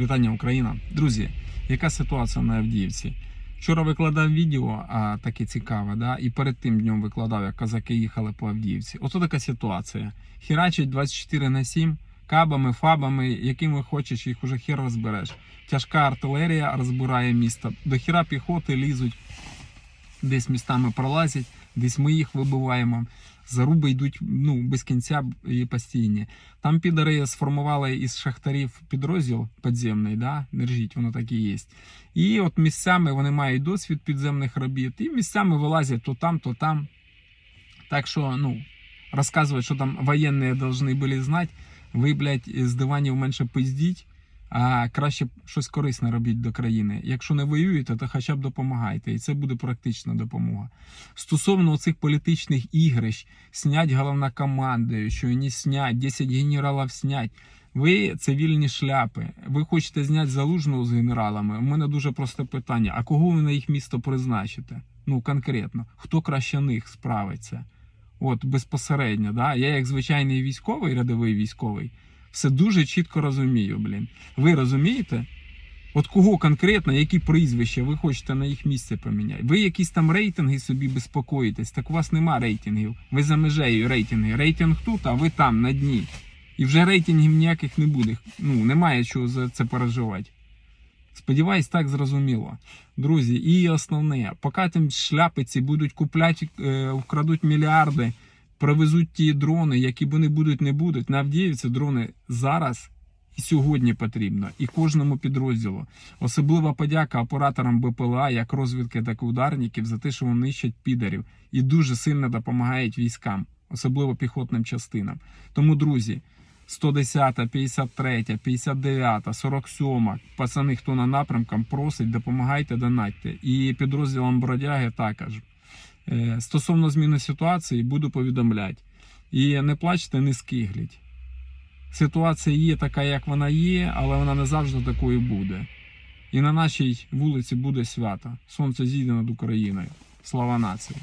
Вітання Україна. Друзі, яка ситуація на Авдіївці? Вчора викладав відео, а таке цікаве, да? і перед тим днем викладав, як казаки їхали по Авдіївці. Ото така ситуація. Хірачить 24 на 7 кабами, фабами, якими хочеш, їх уже хер розбереш. Тяжка артилерія розбирає місто. До хіра піхоти лізуть, десь містами пролазять, десь ми їх вибиваємо. Заруби йдуть ну, без кінця і постійні. Там підари сформували із шахтарів підрозділ підземний, да? не ржіть, воно так і є. І от місцями вони мають досвід підземних робіт, і місцями вилазять то там, то там. Так що, ну, розказувати, що там воєнні повинні були знати, ви, блядь, з диванів менше пиздіть, а краще щось корисне робіть до країни. Якщо не воюєте, то хоча б допомагайте, і це буде практична допомога. Стосовно цих політичних ігрищ, снять головнокомандуючого, не снять, 10 генералів снять. Ви цивільні шляпи. Ви хочете зняти залужного з генералами. У мене дуже просте питання: а кого ви на їх місто призначите? Ну конкретно, хто краще них справиться? От безпосередньо, да? я як звичайний військовий, рядовий військовий, все дуже чітко розумію, блін. Ви розумієте? От кого конкретно, які прізвища ви хочете на їх місце поміняти? Ви якісь там рейтинги собі безпокоїтесь, так у вас нема рейтингів. Ви за межею рейтинги. Рейтинг тут, а ви там на дні. І вже рейтингів ніяких не буде. Ну, немає чого за це переживати. Сподіваюсь, так зрозуміло. Друзі, і основне, поки там шляпиці будуть купляти, е, вкрадуть мільярди, привезуть ті дрони, які вони будуть, не будуть. На Авдіївці дрони зараз і сьогодні потрібно, і кожному підрозділу. Особлива подяка операторам БПЛА, як розвідки, так і ударників, за те, що вони нищать підарів і дуже сильно допомагають військам, особливо піхотним частинам. Тому, друзі. 110, 53, 59, 47. Пацани, хто на напрямкам, просить, допомагайте, донатьте. І підрозділам бродяги також. Е, Стосовно зміни ситуації, буду повідомляти. І не плачте, не скигліть. Ситуація є така, як вона є, але вона не завжди такою буде. І на нашій вулиці буде свято. Сонце зійде над Україною. Слава нації!